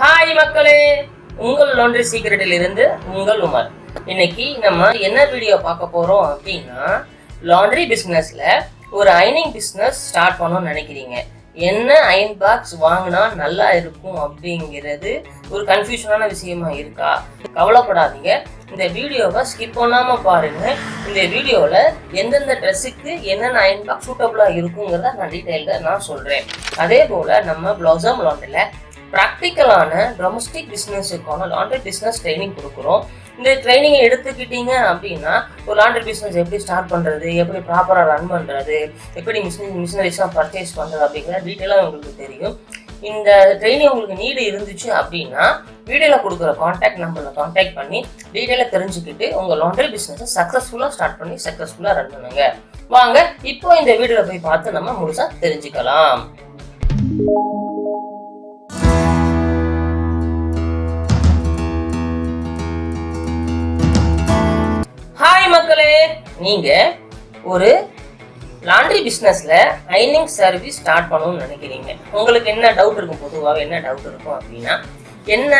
Hi மக்களே. உங்கள் laundry சீக்ரெட்டில் இருந்து உங்கள் உமர். இன்னைக்கு நம்ம என்ன வீடியோ பார்க்க போறோம் அப்படின்னா லாண்ட்ரி பிஸ்னஸ்ல ஒரு அயனிங் பிஸ்னஸ் ஸ்டார்ட் பண்ணணும்னு நினைக்கிறீங்க. என்ன அயன் பாக்ஸ் வாங்கினா நல்லா இருக்கும் அப்படிங்கிறது ஒரு கன்ஃபியூஷனான விஷயமா இருக்கா? கவலைப்படாதீங்க. இந்த வீடியோவை ஸ்கிப் பண்ணாமல் பாருங்க. இந்த வீடியோவில் எந்தெந்த ட்ரெஸ்ஸுக்கு என்னென்ன அயன் பாக்ஸ் சூட்டபுளாக இருக்குங்கிறத நான் டீட்டெயில்டாக நான் சொல்கிறேன் அதே போல் நம்ம ப்ளவுசம் லாண்டில் ப்ராக்டிக்கலான டொமஸ்டிக் பிஸ்னஸுக்கான லாண்ட்ரி பிஸ்னஸ் ட்ரைனிங் கொடுக்குறோம். இந்த ட்ரைனிங்கை எடுத்துக்கிட்டீங்க அப்படின்னா ஒரு லாண்ட்ரி பிஸ்னஸ் எப்படி ஸ்டார்ட் பண்ணுறது எப்படி ப்ராப்பராக ரன் பண்ணுறது எப்படி மிஷின் மிஷினரிஸ்லாம் பர்ச்சேஸ் பண்ணுறது அப்படிங்கிற டீட்டெயிலாக உங்களுக்கு தெரியும். இந்த ட்ரைனிங் உங்களுக்கு நீடு இருந்துச்சு அப்படின்னா வீடியோவில் கொடுக்குற காண்டாக்ட் நம்பரில் காண்டாக்ட் பண்ணி டீட்டெயிலாக தெரிஞ்சுக்கிட்டு உங்கள் லாண்ட்ரி பிஸ்னஸை சக்ஸஸ்ஃபுல்லாக ஸ்டார்ட் பண்ணி சக்ஸஸ்ஃபுல்லாக ரன் பண்ணுங்க. வாங்க இப்போ இந்த வீடியோவில் போய் பார்த்து நம்ம முழுசாக தெரிஞ்சுக்கலாம். நீங்கள் ஒரு லாண்ட்ரி பிஸ்னஸில் ஐனிங் சர்வீஸ் ஸ்டார்ட் பண்ணணும்னு நினைக்கிறீங்க. உங்களுக்கு என்ன டவுட் இருக்கும் பொதுவாக என்ன டவுட் இருக்கும் அப்படின்னா என்ன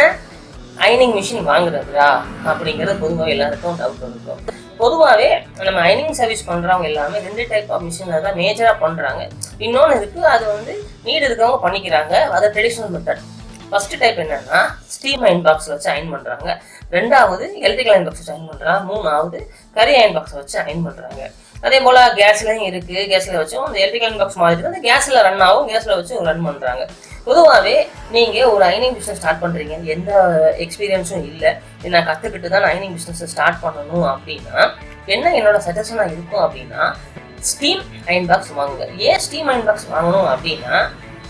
ஐனிங் மிஷின் வாங்குறதா அப்படிங்கிறது பொதுவாக எல்லாருக்கும் டவுட் இருக்கும். பொதுவாகவே நம்ம ஐனிங் சர்வீஸ் பண்ணுறவங்க எல்லாமே ரெண்டு டைப் ஆஃப் மிஷினில் தான் மேஜராக பண்ணுறாங்க இன்னொன்று இருக்குது அது வந்து நீடு இருக்கவங்க பண்ணிக்கிறாங்க. அது ட்ரெடிஷ்னல் மெத்தட் ஃபஸ்ட்டு டைப் என்னென்னா ஸ்டீம் அயன் பாக்ஸ் வச்சு அயன் பண்ணுறாங்க ரெண்டாவது எலக்ட்ரிக்கல் அயன் பாக்ஸ் வச்சு அயன் பண்ணுறாங்க மூணாவது கரி அயன் பாக்ஸ் வச்சு அயன் பண்ணுறாங்க அதே போல் கேஸ்லையும் இருக்குது கேஸில் வச்சும் அந்த எலக்ட்ரிக்கல் அயன் பாக்ஸ் மாதிரி அந்த கேஸில் ரன் ஆகும். கேஸில் வச்சு ரன் பண்ணுறாங்க பொதுவாகவே நீங்கள் ஒரு அயனிங் பிஸ்னஸ் ஸ்டார்ட் பண்ணுறீங்க எந்த எக்ஸ்பீரியன்ஸும் இல்லை. நான் கற்றுக்கிட்டு தான் அயனிங் பிஸ்னஸை ஸ்டார்ட் பண்ணணும் அப்படின்னா என்ன என்னோட சஜஷனாக இருக்கும் அப்படின்னா ஸ்டீம் அயன் பாக்ஸ் வாங்குங்க. ஏன் ஸ்டீம் அயன் பாக்ஸ் வாங்கணும் அப்படின்னா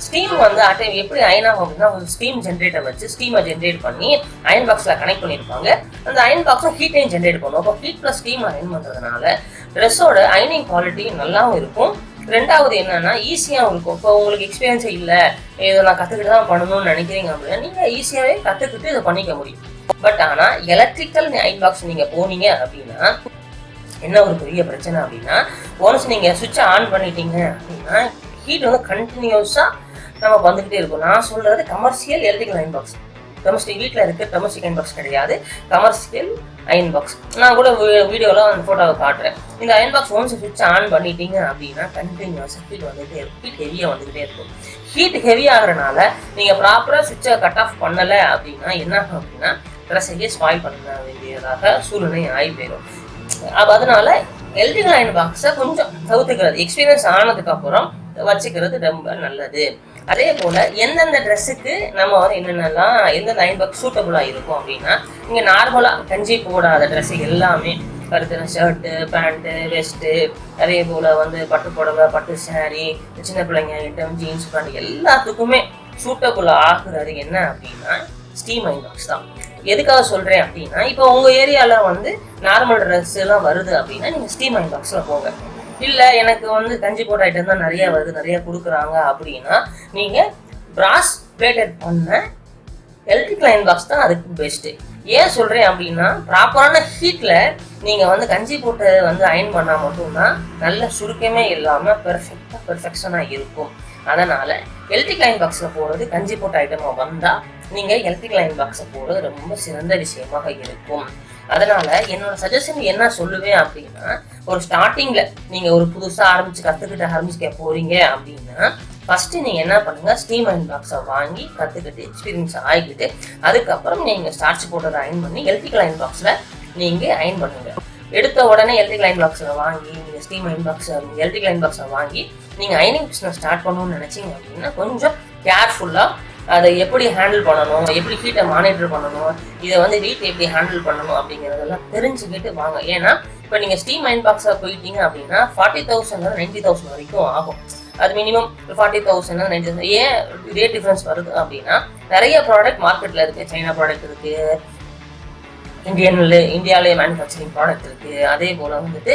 ஸ்டீம் வந்து அட்டை எப்படி அயன் ஆகும் அப்படின்னா ஒரு ஸ்டீம் ஜென்ரேட்டர் வச்சு ஸ்டீமை ஜென்ரேட் பண்ணி அயன் பாக்ஸில் கனெக்ட் பண்ணியிருப்பாங்க. அந்த அயன் பாக்ஸும் ஹீட்டையும் ஜென்ரேட் பண்ணும் அப்போ ஹீட் ப்ளஸ் ஸ்டீம் அயன் பண்ணுறதுனால ட்ரெஸ்ஸோட அயனிங் குவாலிட்டி நல்லாவும் இருக்கும். ரெண்டாவது என்னன்னா ஈஸியாகவும் இருக்கும். இப்போ உங்களுக்கு எக்ஸ்பீரியன்ஸே இல்லை. இதை நான் கற்றுக்கிட்டு தான் பண்ணணும்னு நினைக்கிறீங்க அப்படின்னா நீங்கள் ஈஸியாகவே கற்றுக்கிட்டு இதை பண்ணிக்க முடியும். பட் ஆனால் எலக்ட்ரிக்கல் அயன் பாக்ஸ் நீங்கள் போனீங்க அப்படின்னா என்ன ஒரு பெரிய பிரச்சனை அப்படின்னா ஒன்ஸ் நீங்கள் சுவிட்சை ஆன் பண்ணிட்டீங்க அப்படின்னா ஹீட் வந்து கண்டினியூஸாக நம்ம வந்துக்கிட்டே இருக்கும். நான் சொல்கிறது commercial electrical line box domestic வீட்டில் இருக்க டொமஸ்டிக் அயன் பாக்ஸ் கிடையாது. கமர்ஷியல் அயன் பாக்ஸ் நான் கூட வீடியோவில் அந்த ஃபோட்டோவை காட்டுறேன். இந்த அயன் பாக்ஸ் ஒன்ஸ் சுவிட்ச் ஆன் பண்ணிட்டீங்க அப்படின்னா கண்டினியூஸாக ஹீட் வந்துகிட்டே இருக்கும். ஹீட் ஹெவியாக வந்துக்கிட்டே இருக்கும். ஹீட் ஹெவி ஆகிறனால நீங்கள் ப்ராப்பராக சுவிட்சை கட் ஆஃப் பண்ணலை அப்படின்னா என்ன ஆகும் அப்படின்னா ட்ரெஸ்ஸையே ஸ்பாயில் பண்ண வேண்டியதாக சூழ்நிலை ஆகி போயிடும். அப்போ அதனால எலக்ட்ரிக்கல் அயன் பாக்ஸை கொஞ்சம் தவிர்த்துக்கிறது. எக்ஸ்பீரியன்ஸ் ஆனதுக்கப்புறம் வச்சுக்கிறது ரொம்ப நல்லது. அதே போல எந்தெந்த ட்ரெஸ்ஸுக்கு நம்ம வந்து என்னென்னலாம் எந்தெந்த அயன் பாக்ஸ் சூட்டபுளாக இருக்கும் அப்படின்னா இங்கே நார்மலாக கஞ்சி போடாத ட்ரெஸ்ஸு எல்லாமே கருத்துன ஷர்ட்டு பேண்ட்டு வெஸ்ட்டு அதே போல் வந்து பட்டு புடவை பட்டு சாரீ சின்ன பிள்ளைங்க ஐட்டம் ஜீன்ஸ் பேண்ட் எல்லாத்துக்குமே சூட்டபுள் ஆகுறது என்ன அப்படின்னா ஸ்டீம் அயன் பாக்ஸ் தான். எதுக்காக சொல்கிறேன் அப்படின்னா இப்போ உங்கள் ஏரியாவில் வந்து நார்மல் ட்ரெஸ் எல்லாம் வருது அப்படின்னா நீங்கள் ஸ்டீம் அயன் பாக்ஸில் போங்க. இல்லை எனக்கு வந்து கஞ்சி போட்ட ஐட்டம் தான் நிறைய வருது நிறைய கொடுக்குறாங்க அப்படின்னா நீங்கள் பிராஸ் பிளேட்டட் பண்ண எலக்ட்ரிக் லைன் பாக்ஸ் தான் அதுக்கு பெஸ்ட்டு ஏன் சொல்கிறேன் அப்படின்னா ப்ராப்பரான ஹீட்டில் நீங்கள் வந்து கஞ்சி போட்டு வந்து அயன் பண்ணால் மட்டும்தான் நல்ல சுருக்கமே இல்லாமல் பெர்ஃபெக்டாக பெர்ஃபெக்ஷனாக இருக்கும். அதனால் எலக்ட்ரிக் லைன் பாக்ஸில் போடுறது கஞ்சி போட்ட ஐட்டமாக வந்தால் நீங்கள் எலக்ட்ரிக் லைன் பாக்ஸை போடுறது ரொம்ப சிறந்த விஷயமாக இருக்கும். அதனால என்னோட சஜஷன் என்ன சொல்லுவேன் அப்படின்னா ஒரு ஸ்டார்டிங்ல நீங்க ஒரு புதுசா ஆரம்பிச்சு கத்துக்கிட்ட ஆரம்பிச்சுக்க போறீங்க அப்படின்னா ஃபர்ஸ்ட் நீங்க என்ன பண்ணுங்க ஸ்டீம் அயன் பாக்ஸை வாங்கி கத்துக்கிட்டு எக்ஸ்பீரியன்ஸ் ஆகிக்கிட்டு அதுக்கப்புறம் நீங்க ஸ்டார்ச் போட்டதை அயன் பண்ணி எலக்ட்ரிக்கல் அயன் பாக்ஸ்ல நீங்க அயன் பண்ணுங்க. எடுத்த உடனே எலக்ட்ரிக்கல் அயன் பாக்ஸை வாங்கி நீங்கள் steam iron box electrical iron பாக்ஸை வாங்கி நீங்கள் அயனிங் பிஸ்னஸ் ஸ்டார்ட் பண்ணணும்னு நினச்சிங்க அப்படின்னா கொஞ்சம் கேர்ஃபுல்லாக அதை எப்படி ஹேண்டில் பண்ணணும் எப்படி ஹீட்டை மானிட்டர் பண்ணணும் இதை வந்து வீட்டை எப்படி ஹேண்டில் பண்ணணும் அப்படிங்கிறதெல்லாம் தெரிஞ்சுக்கிட்டு வாங்க. ஏன்னா இப்போ நீங்கள் ஸ்டீம் அயன் பாக்ஸாக போயிட்டீங்க அப்படின்னா ஃபார்ட்டி தௌசண்ட் நைன்டி தௌசண்ட் வரைக்கும் ஆகும். அது minimum forty thousand ninety thousand ஏன் ரேட் டிஃப்ரென்ஸ் வருது அப்படின்னா நிறைய ப்ராடக்ட் மார்க்கெட்டில் இருக்குது சைனா ப்ராடக்ட் இருக்குது இந்தியன்ல இந்தியாவிலே மேனுஃபேக்சரிங் ப்ராடக்ட் இருக்குது அதே போல் வந்துட்டு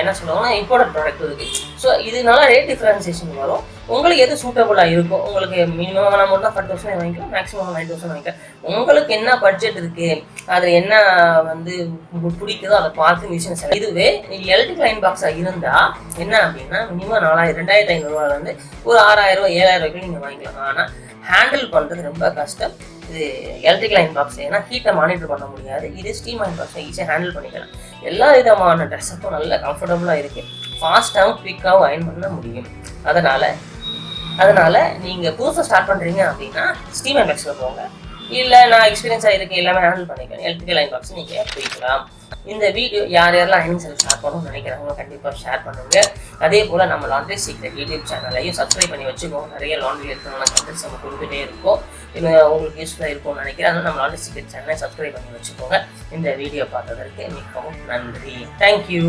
என்ன சொல்லுவாங்கன்னா இம்போர்ட் ப்ராடக்ட் இருக்குது ஸோ இதனால ரேட் டிஃபரன்சியேஷன் வரும். உங்களுக்கு எது சூட்டபுளாக இருக்கும் உங்களுக்கு மினிமம் அமௌண்ட் தான் ஃபைவ் தௌசண்ட் வாங்கிக்கலாம் மேக்ஸிமம் நைன் தௌசண்ட் வாங்கிக்கலாம். உங்களுக்கு என்ன பட்ஜெட் இருக்குது அது என்ன வந்து உங்களுக்கு பிடிக்குதோ அதை பார்த்து மிஷின் இதுவே இதுவே எலக்ட்ரிக் லைன் பாக்ஸாக இருந்தால் என்ன அப்படின்னா மினிமம் நாலாயிரம் ரெண்டாயிரத்தி ஐநூறுரூவாலேருந்து ஒரு ஆறாயிரம் ரூபா ஏழாயிரம் ரூபாய்க்கு நீங்கள் வாங்கிக்கலாம். ஆனால் ஹேண்டில் பண்ணுறது ரொம்ப கஷ்டம். இது எலக்ட்ரிக் லைன் பாக்ஸ் ஏன்னா ஹீட்டை மானிட்டர் பண்ண முடியாது. இது ஸ்டீம் லைன் பாக்ஸை ஈஸியாக ஹேண்டில் பண்ணிக்கலாம். எல்லா விதமான ட்ரெஸ்ஸுக்கும் நல்ல கம்ஃபர்டபுளாக இருக்குது ஃபாஸ்ட்டாகவும் குயிக்காகவும் அயன் பண்ண முடியும். அதனால் அதனால் நீங்கள் புதுசாக ஸ்டார்ட் பண்ணுறீங்க அப்படின்னா ஸ்டீம் லைன் போங்க. இல்லை நான் எக்ஸ்பீரியன்ஸாக இருக்கேன் எல்லாமே ஹேண்டில் பண்ணிக்கிறேன். எலக்ட்ரிக்கல் லைன் பாக்ஸ் நீங்கள் போய்க்கலாம் இந்த வீடியோ யார் யாரெல்லாம் அயனிங் செல் ஸ்டார்ட் பண்ணணும்னு நினைக்கிறாங்களோ கண்டிப்பாக ஷேர் பண்ணுங்க. அதே போல் நம்ம லாண்ட்ரி சீக்ரெட் யூடியூப் சேனலையும் சப்ஸ்கிரைப் பண்ணி வச்சுக்கோங்க. நிறைய லாண்ட்ரி இருக்கிறவங்க கண்டென்ட்ஸ் நம்ம கொடுத்துட்டே இருக்கோம். இது உங்களுக்கு யூஸ்ஃபுல்லாக இருக்கும்னு நினைக்கிறேன். அதனால் நம்ம லாண்ட்ரி சீக்ரெட் சேனலை சப்ஸ்கிரைப் பண்ணி வச்சுக்கோங்க. இந்த வீடியோ பார்த்ததற்கு மிகவும் நன்றி. தேங்க்யூ